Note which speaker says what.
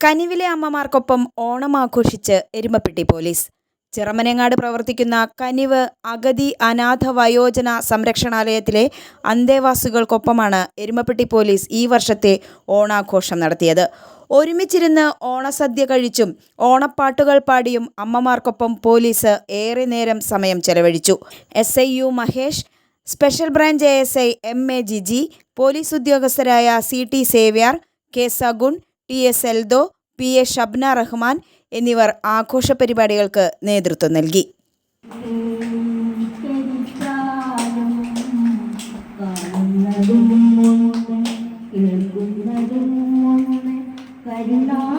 Speaker 1: കനിവിലെ അമ്മമാർക്കൊപ്പം ഓണം ആഘോഷിച്ച് എരുമപ്പെട്ടി പോലീസ്. ചിറമനങ്ങാട് പ്രവർത്തിക്കുന്ന കനിവ് അഗതി അനാഥ വയോജന സംരക്ഷണാലയത്തിലെ അന്തേവാസികൾക്കൊപ്പമാണ് എരുമപ്പെട്ടി പോലീസ് ഈ വർഷത്തെ ഓണാഘോഷം നടത്തിയത്. ഒരുമിച്ചിരുന്ന് ഓണസദ്യ കഴിച്ചും ഓണപ്പാട്ടുകൾ പാടിയും അമ്മമാർക്കൊപ്പം പോലീസ് ഏറെ നേരം സമയം ചെലവഴിച്ചു. S I U Mahesh special branch A S I M A Jiji police ഉദ്യോഗസ്ഥരായ C T Xavier K Sagun T S Eldho P A Shabna Rahman എന്നിവർ ആഘോഷ പരിപാടികൾക്ക് നേതൃത്വം നൽകി
Speaker 2: കരിച്ചാലും